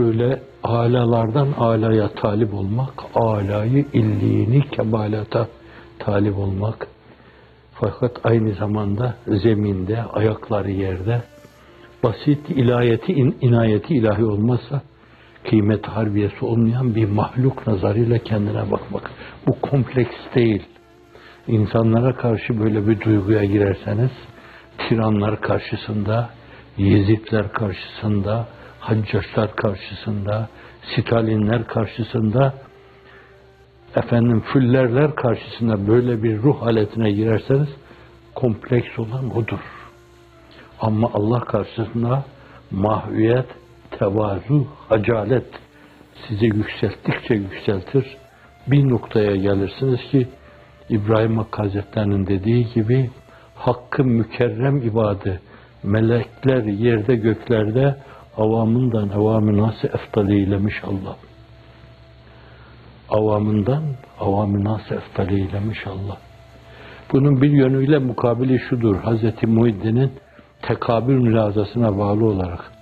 böyle alalardan alaya talip olmak, alayı illiğini kemalata talip olmak. Fakat aynı zamanda zeminde, ayakları yerde, basit ilahiyeti, in, inayeti ilahi olmazsa kıymet harbiyesi olmayan bir mahluk nazarıyla kendine bakmak. Bu kompleks değil. İnsanlara karşı böyle bir duyguya girerseniz, tiranlar karşısında, Yezidler karşısında, Haccaçlar karşısında, Stalinler karşısında, efendim füllerler karşısında böyle bir ruh haletine girerseniz kompleks olan odur. Ama Allah karşısında mahviyet, tevazu, hacalet sizi yükselttikçe yükseltir. Bir noktaya gelirsiniz ki İbrahim Hakkı Hazretleri'nin dediği gibi hakkı mükerrem ibadı, melekler yerde göklerde avamından avamı nasıl eftali eylemiş Allah. Avamından avamı nasıl eftali eylemiş Allah. Bunun bir yönüyle mukabili şudur. Hz. Muhiddin'in tekabül mülazasına bağlı olarak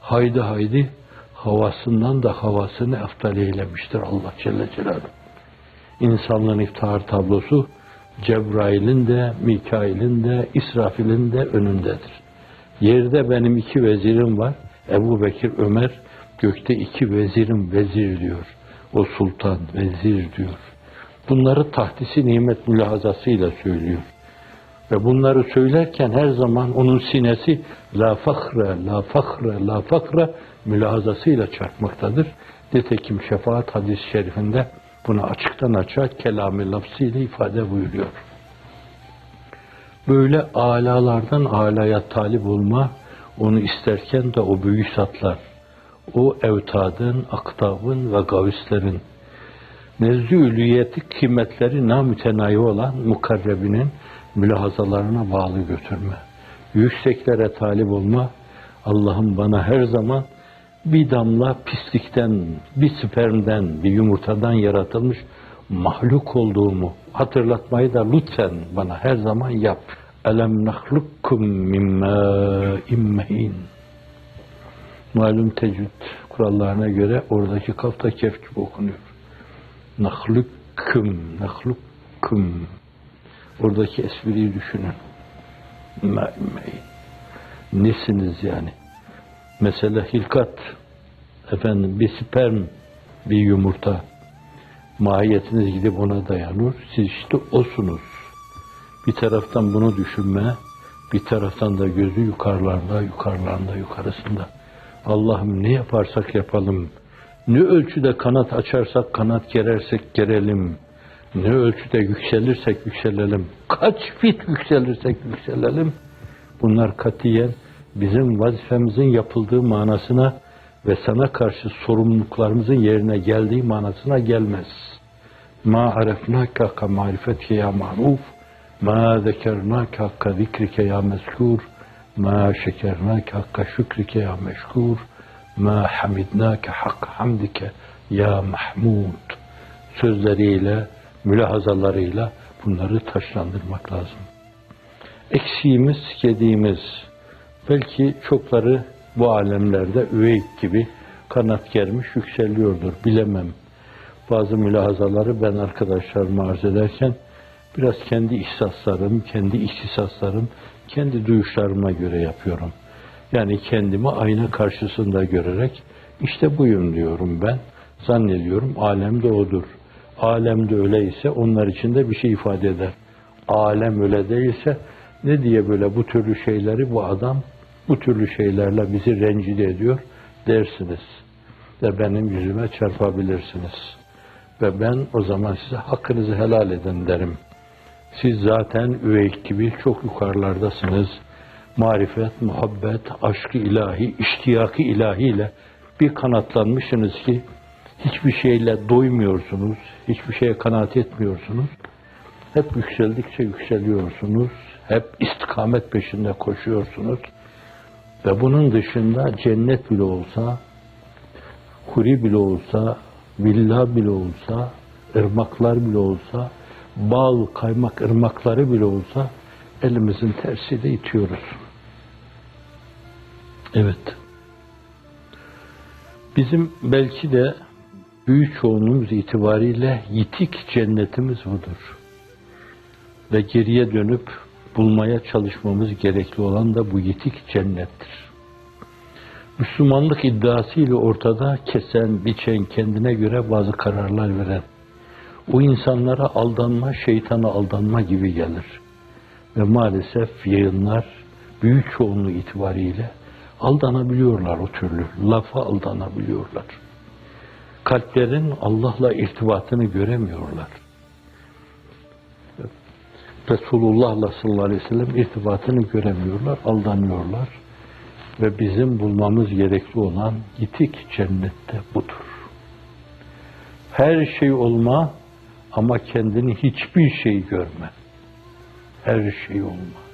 haydi haydi havasından da havasını eftali eylemiştir Allah Celle Celaluhu. İnsanlığın iftihar tablosu Cebrail'in de, Mikail'in de, İsrafil'in de önündedir. Yerde benim iki vezirim var. Ebu Bekir, Ömer, gökte iki vezirim vezir diyor. O sultan, vezir diyor. Bunları tahtisi nimet mülahazasıyla söylüyor. Ve bunları söylerken her zaman onun sinesi la fakre, la fakre, la fakre mülahazasıyla çarpmaktadır. Nitekim şefaat hadis-i şerifinde bunu açıktan açığa kelam-ı lafzıyla ifade buyuruyor. Böyle alalardan alaya talip olma, onu isterken de o büyük satlar, o evtadın, aktabın ve gavislerin, nezd-i ülüyeti kıymetleri namütenayi olan mukarrebinin mülahazalarına bağlı götürme. Yükseklere talip olma, Allah'ım bana her zaman bir damla pislikten, bir spermden, bir yumurtadan yaratılmış mahluk olduğumu hatırlatmayı da lütfen bana her zaman yap. Elem nahlukkum mimma immehin. Malum tecvid kurallarına göre oradaki kafta kef gibi okunuyor. Nahlukkum, nahlukkum. Oradaki espriyi düşünün. Mimma immehin. Nesiniz yani? Mesela hilkat, efendim bir sperm, bir yumurta, mahiyetiniz gidip ona dayanır. Siz işte osunuz. Bir taraftan bunu düşünme, bir taraftan da gözü yukarılarda, yukarılarında, yukarısında. Allah'ım ne yaparsak yapalım, ne ölçüde kanat açarsak kanat gerersek gerelim, ne ölçüde yükselirsek yükselelim, kaç fit yükselirsek yükselelim, bunlar katiyen bizim vazifemizin yapıldığı manasına ve sana karşı sorumluluklarımızın yerine geldiği manasına gelmez. Ma arefnaka ka marifetke ya maruf, ma zekernaka ka zikrike ya mezkur, ma şekernaka hakka şükrike ya meşkur, ma hamidnaka hakka hamdike ya mahmud. Sözleriyle, mülahazalarıyla bunları taşlandırmak lazım. Eksiğimiz, gediğimiz, belki çokları bu alemlerde üveyk gibi kanat germiş yükseliyordur. Bilemem. Bazı mülahazaları ben arkadaşlarıma arz ederken biraz kendi ihsaslarım, kendi ihtisaslarım, kendi duyuşlarıma göre yapıyorum. Yani kendimi ayna karşısında görerek işte buyum diyorum ben. Zannediyorum alem de odur. Alem de öyleyse onlar için de bir şey ifade eder. Alem öyle değilse ne diye böyle bu türlü şeyleri bu adam bu türlü şeylerle bizi rencide ediyor dersiniz. Ve benim yüzüme çarpabilirsiniz. Ve ben o zaman size hakkınızı helal edin derim. Siz zaten üveyk gibi çok yukarılardasınız. Marifet, muhabbet, aşkı ilahi, iştiyakı ilahiyle bir kanatlanmışsınız ki hiçbir şeyle doymuyorsunuz, hiçbir şeye kanaat etmiyorsunuz. Hep yükseldikçe yükseliyorsunuz, hep istikamet peşinde koşuyorsunuz. Ve bunun dışında cennet bile olsa, huri bile olsa, villa bile olsa, ırmaklar bile olsa, bal, kaymak ırmakları bile olsa elimizin tersiyle itiyoruz. Evet. Bizim belki de büyük çoğunluğumuz itibariyle yitik cennetimiz budur. Ve geriye dönüp bulmaya çalışmamız gerekli olan da bu yitik cennettir. Müslümanlık iddiasıyla ortada kesen, biçen, kendine göre bazı kararlar veren, o insanlara aldanma, şeytana aldanma gibi gelir. Ve maalesef yayınlar büyük çoğunluğu itibariyle aldanabiliyorlar o türlü, lafa aldanabiliyorlar. Kalplerin Allah'la irtibatını göremiyorlar. Resulullah'la sallallahu aleyhi ve sellem irtibatını göremiyorlar, aldanıyorlar. Ve bizim bulmamız gerekli olan yitik cennette budur. Her şey olma ama kendini hiçbir şey görme. Her şey olma.